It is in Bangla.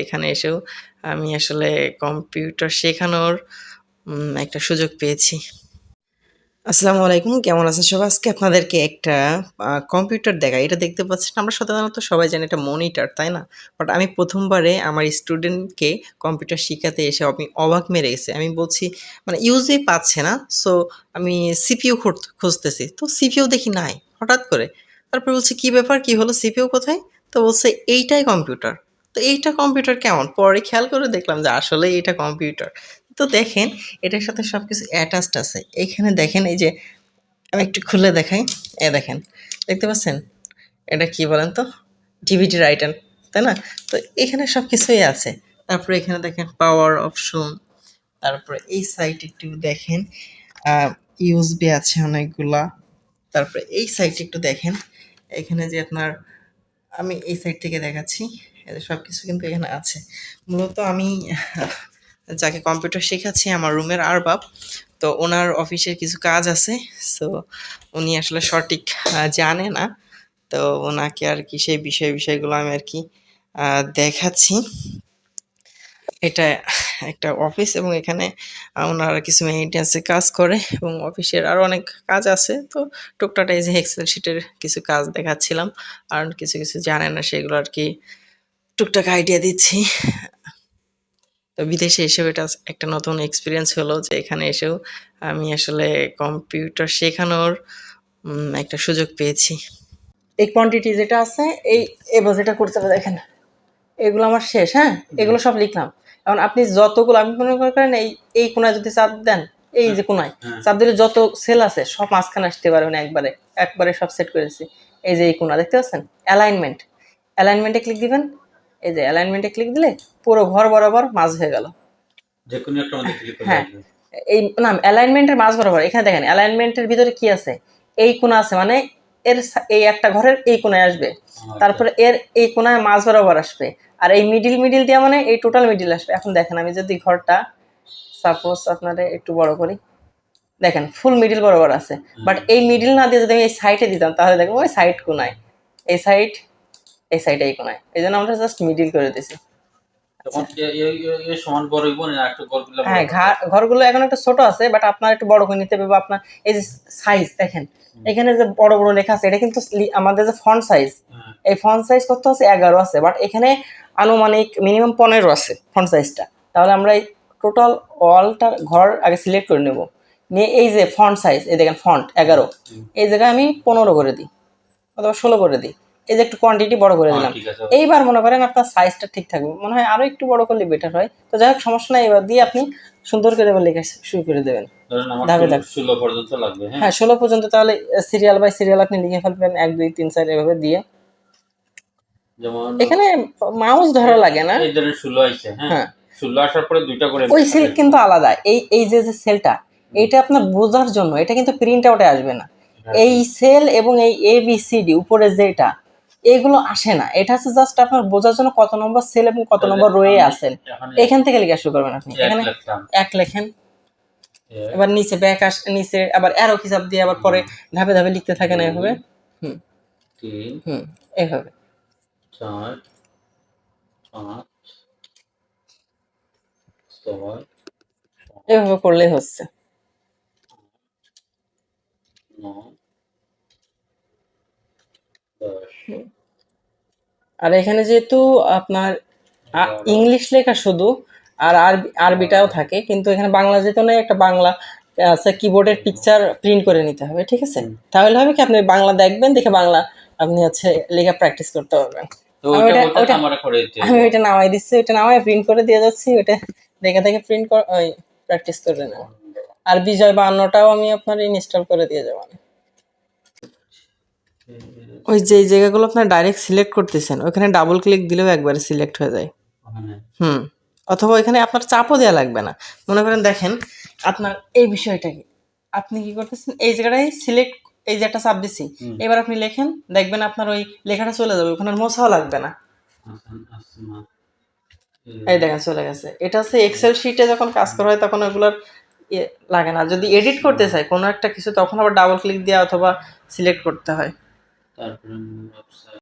এখানে এসেও আমি আসলে কম্পিউটার শেখানোর একটা সুযোগ পেয়েছি। আসসালামু আলাইকুম, কেমন আছেন সবাই? আজকে আপনাদেরকে একটা কম্পিউটার দেখা এটা দেখতে পাচ্ছেন, আমরা সাধারণত সবাই জানি এটা মনিটর, তাই না? বাট আমি প্রথমবারে আমার স্টুডেন্টকে কম্পিউটার শেখাতে এসে আমি অবাক মেরে গেছে। আমি বলছি মানে ইউজই পাচ্ছে না, সো আমি সিপিইউ খুঁজতেছি। তো সিপিইউ দেখি নাই, হঠাৎ করে। তারপর বলছে, কি ব্যাপার? কি হলো? সিপিইউ কোথায়? তো বলছে, এইটাই কম্পিউটার। তো এইটা কম্পিউটার কেমন? পরে খেয়াল করে দেখলাম যে আসলে এটা কম্পিউটার তো দেখেন, এটার সাথে সব কিছু অ্যাটাচড আছে। এইখানে দেখেন এই যে, আমি একটু খুলে দেখাই। এ দেখেন, দেখতে পাচ্ছেন? এটা কি বলেন তো? ডিভিডি রাইটার তাই না? তো এখানে সব কিছুই আছে। তারপরে এখানে দেখেন পাওয়ার অপশন তারপরে এই সাইড একটু দেখেন। ইউএসবি আছে অনেকগুলা। তারপরে এই সাইড একটু দেখেন। এখানে যে আপনার, আমি এই সাইড থেকে দেখাচ্ছি। সব কিছু কিন্তু এখানে আছে। মূলত আমি যাকে কম্পিউটার শেখাচ্ছি, আমার রুমের আরবাব। তো ওনার অফিসের কিছু কাজ আছে সো উনি আসলে সঠিক জানে না। তো ওনাকে আর কি সেই বিষয়, বিষয়গুলো আমি আর কি দেখাচ্ছি। এটা একটা অফিস এবং এখানে ওনারা কিছু মেইনটেন্সে কাজ করে এবং অফিসের আরও অনেক কাজ আছে। তো টুকটাক এই যে এক্সেল শিটের কিছু কাজ দেখাচ্ছিলাম, আর কিছু কিছু জানে না, সেগুলো আর কি টুকটাক আইডিয়া দিচ্ছি। তো বিদেশে এসেও এটা একটা নতুন এক্সপিরিয়েন্স হলো যে এখানে এসেও আমি আসলে কম্পিউটার শেখানোর একটা সুযোগ পেয়েছি। এই কোয়ান্টিটি যেটা আছে এই এবার যেটা করতে হবে দেখেন এগুলো আমার শেষ হ্যাঁ? এগুলো সব লিখলাম। এখন আপনি যতগুলো আমি মনে করেন এই এই কোনায় যদি চাপ দেন এই যে কোনায় চাপ দিলে যত সেল আছে সব মাঝখানে আসতে পারবেন একবারে একবারে সব সেট করেছি। এই যে এই কোনা দেখতে পাচ্ছেন? অ্যালাইনমেন্ট অ্যালাইনমেন্টে ক্লিক দিবেন এই যে অ্যালাইনমেন্টে ক্লিক দিলে পুরো ঘর বরাবর মাঝ হয়ে গেল। হ্যাঁ। এই না অ্যালাইনমেন্টের মাঝ বরাবর। এখানে দেখেন অ্যালাইনমেন্টের ভিতরে কি আছে? এই কোণা আছে মানে এর এই একটা ঘরের এই কোণায় আসবে। আচ্ছা। তারপরে এর এই কোণায় মাঝ বরাবর আসবে। আর এই মিডিল মিডিল দিয়ে মানে এই টোটাল মিডিল আসবে। এখন দেখেন আমি যদি ঘরটা সাপোজ আপনারা একটু বড় করি। দেখেন ফুল মিডিল বরাবর আছে। বাট এই মিডিল না দিয়ে যদি আমি এই সাইডে দিতাম তাহলে দেখব ওই সাইড কোনায় এই সাইড এই সাইড এই কোনায়। এই জন্য আমরা জাস্ট মিডিল করে দিছি হ্যাঁ ঘরগুলো এখন একটু ছোট আছে বাট আপনার একটু বড় করে নিতে হবে বা আপনার এই যে সাইজ দেখেন। এখানে যে বড় বড় লেখা আছে এটা কিন্তু আমাদের যে ফন্ট সাইজ। এই ফন্ট সাইজ কত আছে? এগারো আছে বাট এখানে আনুমানিক মিনিমাম পনেরো আছে ফন্ট সাইজটা তাহলে আমরা এই টোটাল ওয়ালটার ঘর আগে সিলেক্ট করে নেব। নিয়ে এই যে ফন্ট সাইজ এই দেখেন ফন্ট এগারো। এই জায়গায় আমি পনেরো করে দিই অথবা ষোলো করে দিই। এই যে একটু কোয়ান্টিটি বড় করে হ্যাঁ, দিলাম। এইবার মনে করেন আপনার সাইজটা ঠিক থাকবে। মনে হয় আরও একটু বড় করলে বেটার হয়। তো যাই হোক সমস্যা নাই এবার দিয়ে আপনি সুন্দর করে এবার লেখা শুরু করে দেবেন। ধাপে ধাপে। ষোলো পর্যন্ত লাগবে হ্যাঁ। হ্যাঁ ষোলো পর্যন্ত তাহলে সিরিয়াল বাই সিরিয়াল আপনি লিখে ফেলবেন এক দুই তিন চার এভাবে দিয়ে। এখানে মাউস ধরা লাগে না। এই ধরেন ষোলো আইছে হ্যাঁ। হ্যাঁ। ষোলো আসার পরে দুইটা করে ওই সেল কিন্তু আলাদা। এই এই যে যে সেলটা এইটা আপনার বোঝার জন্য এটা কিন্তু প্রিন্ট আউটে আসবে না। এই সেল এবং এই এ বি সি ডি উপরে যেটা এগুলো আসে না। এটা হচ্ছে জাস্ট আপনার বোঝার জন্য কত নম্বর সেল এবং কত নম্বর রয়ে আছেন। এখান থেকে লেখা শুরু করবেন আপনি। এখানে এক লেখেন। এবার নিচে ব্যাক আস নিচে আবার অ্যারো হিসাব দিয়ে আবার পরে ধাপে ধাপে লিখতে থাকেন এভাবে। হুম। তিন হুম এভাবে। চার পাঁচ ছয় এভাবে করলেই হচ্ছে। দশ। আর এখানে যেহেতু আপনার ইংলিশ লেখা শুধু আর আরবি আরবিটাও থাকে কিন্তু এখানে বাংলা যেহেতু নেই একটা বাংলা আচ্ছা কিবোর্ডের পিকচার প্রিন্ট করে নিতে হবে ঠিক আছে? তাহলে হবে কি আপনি বাংলা দেখবেন দেখে বাংলা আপনি হচ্ছে লেখা প্র্যাকটিস করতে পারবেন। আমি ওইটা নামাই দিচ্ছি ওইটা নামাই প্রিন্ট করে দিয়ে যাচ্ছি ওইটা দেখে দেখে প্রিন্ট ওই প্র্যাকটিস করে নেব। আর বিজয় বা অন্যটাও আমি আপনার ইনস্টল করে দিয়ে যাব ওই যে জায়গাগুলো আপনার ডাইরেক্ট সিলেক্ট করতেছেন ওখানে ডাবল ক্লিক দিলেও একবারে সিলেক্ট হয়ে যায়। হুম অথবা এখানে আপনার চাপও দেওয়া লাগবে না। মনে করেন দেখেন আপনার এই বিষয়টা কি? আপনি কি করতেছেন? এই জায়গাটায় সিলেক্ট এই যে একটা চাপ দিছি এবার আপনি লেখেন দেখবেন আপনার ওই লেখাটা চলে যাবে ওখানে মোছাও লাগবে না। এই দেখেন চলে গেছে। এটা হচ্ছে এক্সেল শিটে যখন কাজ করা হয় তখন ওগুলোর ইয়ে লাগে না। যদি এডিট করতে চাই কোনো একটা কিছু তখন আবার ডাবল ক্লিক দেওয়া অথবা সিলেক্ট করতে হয়। তারপরে